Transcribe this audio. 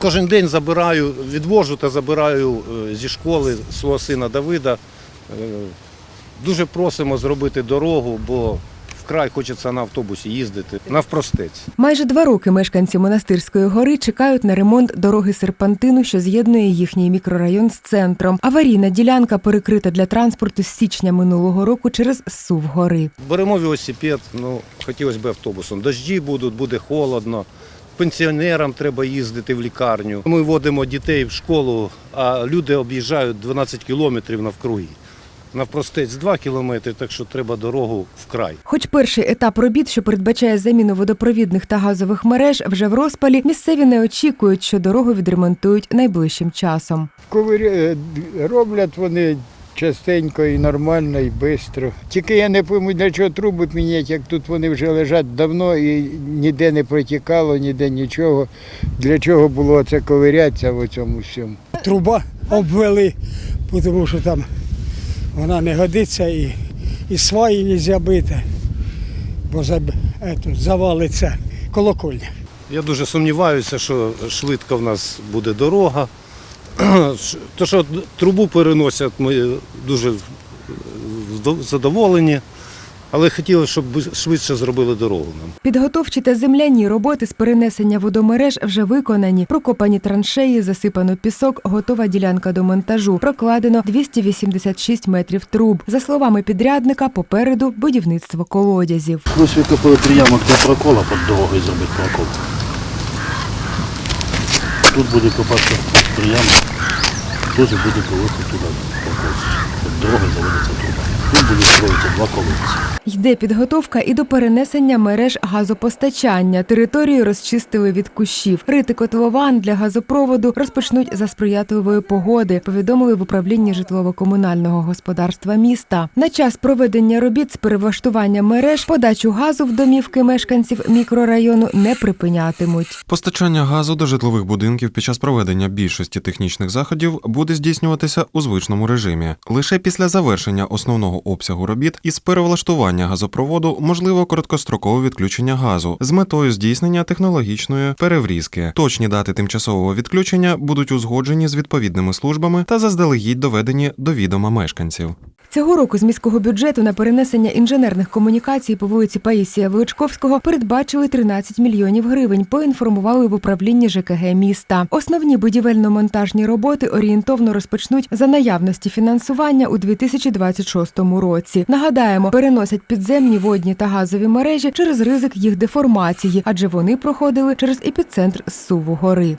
Кожен день забираю, відвожу та забираю е, зі школи свого сина Давида. Е, Дуже просимо зробити дорогу, бо вкрай хочеться на автобусі їздити навпростець. Майже два роки мешканці монастирської гори чекають на ремонт дороги серпантину, що з'єднує їхній мікрорайон з центром. Аварійна ділянка перекрита для транспорту з січня минулого року через сув гори. Беремо велосипед, ну хотілося б автобусом. Дожді будуть, буде холодно. Пенсіонерам треба їздити в лікарню. Ми водимо дітей в школу, а люди об'їжджають 12 кілометрів навкруги. Навпростець 2 кілометри, так що треба дорогу вкрай. Хоч перший етап робіт, що передбачає заміну водопровідних та газових мереж, вже в розпалі, місцеві не очікують, що дорогу відремонтують найближчим часом. Ковиря... е, Роблять вони частенько і нормально, і швидко. Тільки я не пойму, для чого труби міняти, як тут вони вже лежать давно і ніде не протікало, ніде нічого. Для чого було це ковирятися в цьому всьому? труба обвели, тому що там вона не годиться і, і сваї не можна бити, бо завалиться колокольня. Я дуже сумніваюся, що швидко в нас буде дорога. То, що трубу переносять, ми дуже задоволені, але хотіли, щоб швидше зробили дорогу нам. Підготовчі та земляні роботи з перенесення водомереж вже виконані. Прокопані траншеї, засипано пісок, готова ділянка до монтажу. Прокладено 286 метрів труб. За словами підрядника, попереду будівництво колодязів. Ось викопали приямок для прокола під дорогою зробити прокол. Тут буде копатися приямок, теж буде колоти туди Дорога заводиться труба. Буде строїтися два колодці. Йде підготовка і до перенесення мереж газопостачання. Територію розчистили від кущів. Рити котлован для газопроводу розпочнуть за сприятливої погоди. Повідомили в управлінні житлово-комунального господарства міста. На час проведення робіт з перевлаштування мереж подачу газу в домівки мешканців мікрорайону не припинятимуть. Постачання газу до житлових будинків під час проведення більшості технічних заходів буде здійснюватися у звичному режимі. Лише після завершення основного обсягу робіт із перевлаштування газопроводу можливо короткострокове відключення газу з метою здійснення технологічної переврізки. Точні дати тимчасового відключення будуть узгоджені з відповідними службами та заздалегідь доведені до відома мешканців. Цього року з міського бюджету на перенесення інженерних комунікацій по вулиці Паїсія Величковського передбачили 13 мільйонів гривень. Поінформували в управлінні ЖКГ міста. Основні будівельно-монтажні роботи орієнтовно розпочнуть за наявності фінансування у 2026 році. Нагадаємо, переносять підземні водні та газові мережі через ризик їх деформації, адже вони проходили через епіцентр Суву гори.